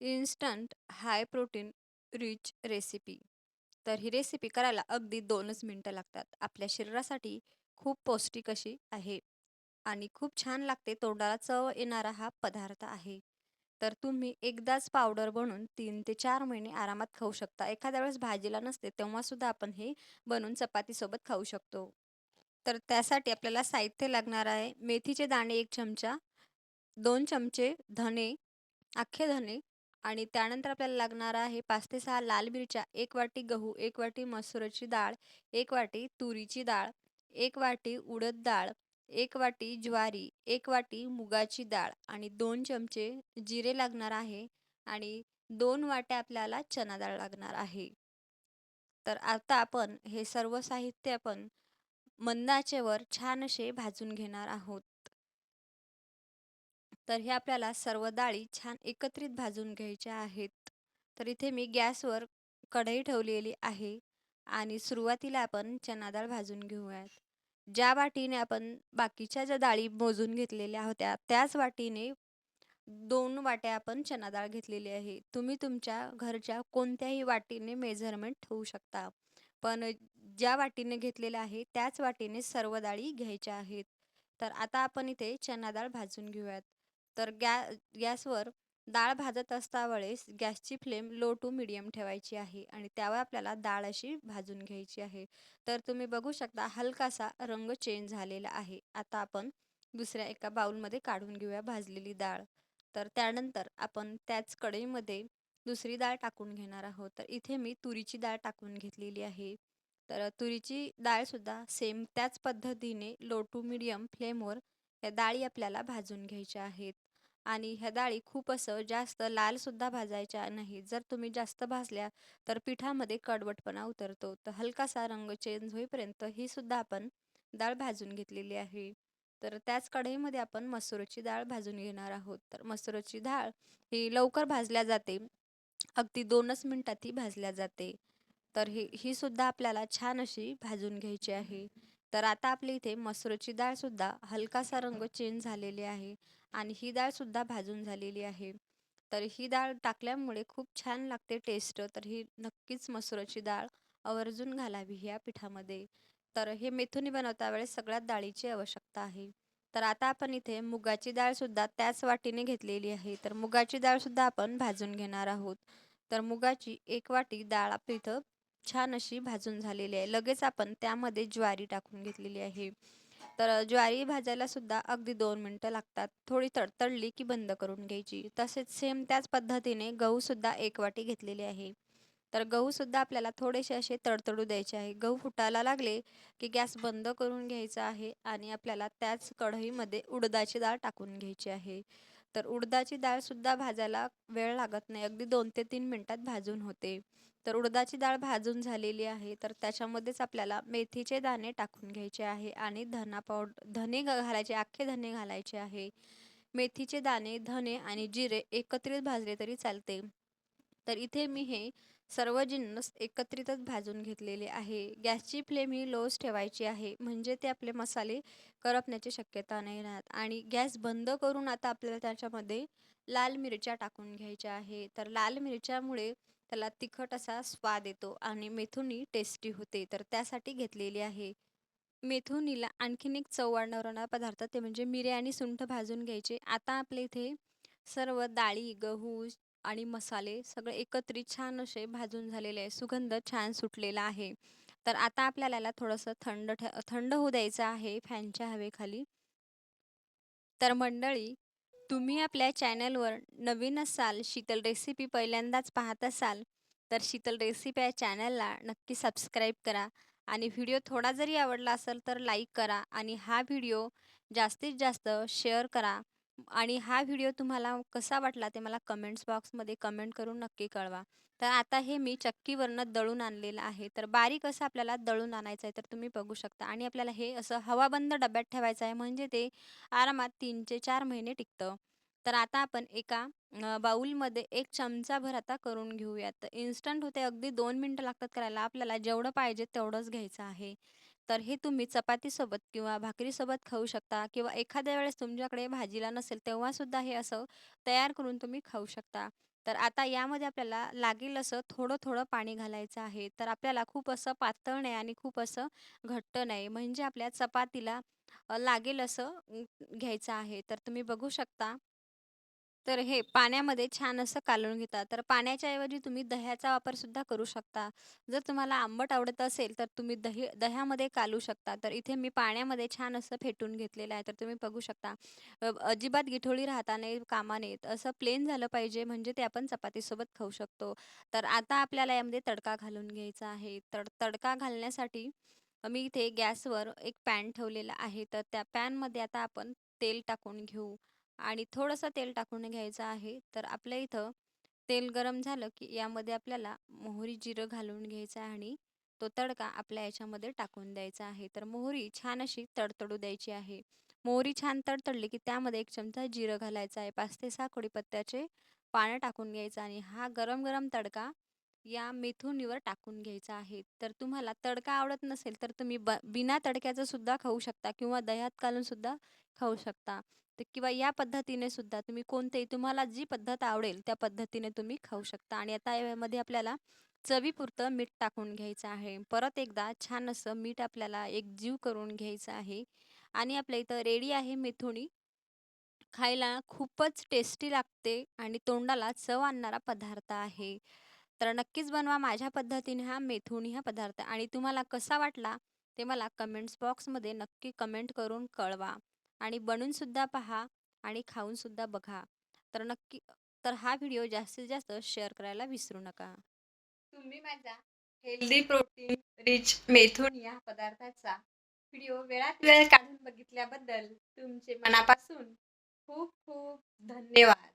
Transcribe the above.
Instant high protein rich recipe तर ही recipe करायला अगदी दोनच मिनटं लागतात. आपल्या शरीरासाठी खूप पौष्टिक अशी आहे. आणि खूप छान लागते. तोंडाला चव येणारा हा पदार्थ आहे. तर तुम्ही एकदाच पावडर बनवून तीन ते चार महिने आरामात खाऊ शकता. एखाद्या वेळेस भाजीला नसते तेव्हासुद्धा आपण हे बनवून चपातीसोबत खाऊ शकतो. तर त्यासाठी आपल्याला साहित्य लागणार आहे. मेथीचे दाणे एक चमचा दोन चमचे धणे अख्खे धणे आणि त्यानंतर आपल्याला लागणार आहे पाच ते सहा लाल मिरच्या एक वाटी गहू एक वाटी मसूरची डाळ एक वाटी तुरीची डाळ एक वाटी उडद डाळ एक वाटी ज्वारी एक वाटी मुगाची डाळ आणि दोन चमचे जिरे लागणार आहे आणि दोन वाट्या आपल्याला चना डाळ लागणार आहे. तर आता आपण हे सर्व साहित्य आपण मंदाचेवर छान असे भाजून घेणार आहोत. तर हे आपल्याला सर्व डाळी छान एकत्रित भाजून घ्यायच्या आहेत. तर इथे मी गॅसवर कढई ठेवलेली आहे आणि सुरुवातीला आपण चना डाळ भाजून घेऊयात. ज्या वाटीने आपण बाकीच्या ज्या डाळी मोजून घेतलेल्या होत्या त्याच वाटीने दोन वाट्या आपण चना डाळ घेतलेली आहे. तुम्ही तुमच्या घरच्या कोणत्याही वाटीने मेजरमेंट ठेवू शकता. पण ज्या वाटीने घेतलेलं आहे त्याच वाटीने सर्व डाळी घ्यायच्या आहेत. तर आता आपण इथे चना डाळ भाजून घेऊयात. तर गॅ गॅसवर डाळ भाजत असता वेळेस गॅसची फ्लेम लो टू मिडियम ठेवायची आहे आणि त्यावर आपल्याला डाळ अशी भाजून घ्यायची आहे. तर तुम्ही बघू शकता हलकासा रंग चेंज झालेला आहे. आता आपण दुसऱ्या एका बाउलमध्ये काढून घेऊया भाजलेली डाळ. तर त्यानंतर आपण त्याच कढईमध्ये दुसरी डाळ टाकून घेणार आहोत. तर इथे मी तुरीची डाळ टाकून घेतलेली आहे. तर तुरीची डाळसुद्धा सेम त्याच पद्धतीने लो टू मिडियम फ्लेमवर या डाळी आपल्याला भाजून घ्यायच्या आहेत. आणि ह्या डाळी खूप असं जास्त लालसुद्धा भाजायच्या नाही जर तुम्ही जास्त भाजल्या तर पिठामध्ये कडवटपणा उतरतो. तर हलकासा रंग चेंज होईपर्यंत ही सुद्धा आपण डाळ भाजून घेतलेली आहे. तर त्याच कढईमध्ये आपण मसूरची डाळ भाजून घेणार आहोत. तर मसूरची डाळ ही लवकर भाजल्या जाते. अगदी दोनच मिनटात ही भाजल्या जाते. तर ही ही सुद्धा आपल्याला छान अशी भाजून घ्यायची आहे. तर आता आपल्या इथे मसूरची डाळसुद्धा हलकासा रंग चेंज झालेली आहे आणि ही डाळसुद्धा भाजून झालेली आहे. तर ही डाळ टाकल्यामुळे खूप छान लागते टेस्ट तर ही नक्कीच मसुराची डाळ आवर्जून घालावी ह्या पिठामध्ये. तर हे मेथुनी बनवता वेळेस सगळ्यात डाळीची आवश्यकता आहे. तर आता आपण इथे मुगाची डाळसुद्धा त्याच वाटीने घेतलेली आहे. तर मुगाची डाळसुद्धा आपण भाजून घेणार आहोत. तर मुगाची एक वाटी डाळ आपण इथं छान अशी भाजून झालेली आहे. लगेच आपण त्यामध्ये ज्वारी टाकून घेतलेली आहे. तर ज्वारी भाजायला सुद्धा अगदी दोन मिनटं लागतात. थोडी तडतडली की बंद करून घ्यायची. तसेच सेम त्याच पद्धतीने गहूसुद्धा एक वाटी घेतलेली आहे. तर गहूसुद्धा आपल्याला थोडेसे असे तडतडू द्यायचे आहे. गहू फुटायला लागले की गॅस बंद करून घ्यायचा आहे आणि आपल्याला त्याच कढईमध्ये उडदाची डाळ टाकून घ्यायची आहे. तर उडदाची डाळसुद्धा भाजायला वेळ लागत नाही. अगदी दोन ते तीन मिनटात भाजून होते. तर उडदाची डाळ भाजून झालेली आहे. तर त्याच्यामध्येच आपल्याला मेथीचे दाणे टाकून घ्यायचे आहे आणि धना पावड धने घालायचे अख्खे धने घालायचे आहे. मेथीचे दाणे धने आणि जिरे एकत्रित भाजले तरी चालते. तर इथे मी हे सर्व जिन्नस एकत्रितच भाजून घेतलेले आहे. गॅसची फ्लेम ही लोच ठेवायची आहे. म्हणजे ते आपले मसाले करपण्याची शक्यता नाही राहत. आणि गॅस बंद करून आता आपल्याला त्याच्यामध्ये लाल मिरच्या टाकून घ्यायच्या आहे तर लाल मिरच्यामुळे त्याला तिखट असा स्वाद येतो आणि मेथुनी टेस्टी होते. तर त्यासाठी घेतलेली आहे. मेथुनीला आणखीन एक चव वाढणारा पदार्थ ते म्हणजे मिरे आणि सुंठ भाजून घ्यायचे. आता आपल्या इथे सर्व डाळी गहू आणि मसाले सगळे एकत्रित छान असे भाजून झालेले आहे. सुगंध छान सुटलेला आहे. तर आता आपल्याला याला थोडंसं थंड ठ थंड होऊ द्यायचं आहे फॅनच्या हवेखाली. तर मंडळी तुम्ही आपल्या चॅनलवर नवीन असाल शीतल रेसिपी पहिल्यांदाच पाहत असाल तर शीतल रेसिपी या चॅनलला नक्की सबस्क्राईब करा आणि व्हिडिओ थोडा जरी आवडला असेल तर लाईक करा आणि हा व्हिडिओ जास्तीत जास्त शेअर करा. आणि हा व्हिडिओ तुम्हाला कसा वाटला ते मला कमेंट्स बॉक्समध्ये कमेंट करून नक्की कळवा. तर आता हे मी चक्कीवरनं दळून आणलेलं आहे. तर बारीक असं आपल्याला दळून आणायचं आहे तर तुम्ही बघू शकता. आणि आपल्याला हे असं हवाबंद डब्यात ठेवायचं आहे म्हणजे ते आरामात तीन ते चार महिने टिकतं. तर आता आपण एका बाऊलमध्ये एक चमचाभर आता करून घेऊयात. तर इन्स्टंट होते अगदी दोन मिनटं लागतात करायला. आपल्याला जेवढं पाहिजे तेवढंच घ्यायचं आहे. तर हे तुम्ही चपातीसोबत किंवा भाकरीसोबत खाऊ शकता किंवा एखाद्या वेळेस तुमच्याकडे भाजीला नसेल तेव्हासुद्धा हे असं तयार करून तुम्ही खाऊ शकता तर आता यामध्ये आपल्याला लागेल असं थोडं-थोडं पाणी घालायचं आहे. तर आपल्याला खूप असं पातळ नाही आणि खूप असं घट्ट नाही. म्हणजे आपल्या चपातीला अ, लागेल असं अ, घ्यायचं आहे. तर तुम्ही बघू शकता. तर हे पाण्यामध्ये छान असं कालवून घेतात. तर पाण्याच्या ऐवजी तुम्ही दह्याचा वापर सुद्धा करू शकता. जर तुम्हाला आंबट आवडत असेल, तर तुम्ही दही दह्यामध्ये कालू शकता. तर इथे मी पाण्यामध्ये छान असं फेटून घेतलेलं आहे. तर तुम्ही बघू शकता. अजिबात गिठोळी राहता नाही कामा नयेत. असं प्लेन झालं पाहिजे म्हणजे ते आपण चपातीसोबत खाऊ शकतो. तर आता आपल्याला यामध्ये तडका घालून घ्यायचा आहे. तर तडका घालण्यासाठी मी इथे गॅसवर एक पॅन ठेवलेला आहे. तर त्या पॅनमध्ये आता आपण तेल टाकून घेऊ आणि थोडंसं तेल टाकून घ्यायचं आहे. तर आपल्या इथं तेल गरम झालं, की यामध्ये आपल्याला मोहरी, जिरं घालून घ्यायचं आहे आणि तो तडका आपल्या याच्यामध्ये टाकून द्यायचा आहे. तर मोहरी छान अशी तडतडू द्यायची आहे. मोहरी छान तडतडली, की त्यामध्ये एक चमचा जिरं घालायचं आहे. पाच ते सहा कोडीपत्त्याचे पानं टाकून घ्यायचं आणि हा गरम-गरम तडका या मेथुनीवर टाकून घ्यायचा आहे. तर तुम्हाला तडका आवडत नसेल, तर तुम्ही ब बिना तडक्याचं सुद्धा खाऊ शकता किंवा दह्यात घालून सुद्धा खाऊ शकता. तर किंवा या पद्धतीने सुद्धा तुम्ही कोणतेही तुम्हाला जी पद्धत आवडेल त्या पद्धतीने तुम्ही खाऊ शकता आणि आता यामध्ये आपल्याला चवीपुरतं मीठ टाकून घ्यायचं आहे. परत एकदा छान असं मीठ आपल्याला एक जीव करून घ्यायचं आहे आणि आपल्या इथं रेडी आहे मेथुनी. खायला खूपच टेस्टी लागते आणि तोंडाला चव आणणारा पदार्थ आहे. तर नक्कीच बनवा माझ्या पद्धतीने हा मेथुनी हा पदार्थ आणि तुम्हाला कसा वाटला ते मला कमेंट्स बॉक्समध्ये नक्की कमेंट करून कळवा आणि बनवून सुद्धा पहा आणि खाऊन सुद्धा बघा. तर नक्की तर हा व्हिडिओ जास्तीत जास्त शेअर करायला विसरू नका. तुम्ही माझा हेल्दी प्रोटीन रिच मेथून या पदार्थाचा व्हिडिओ वेळात वेळ काढून बघितल्याबद्दल तुमचे मनापासून खूप खूप धन्यवाद.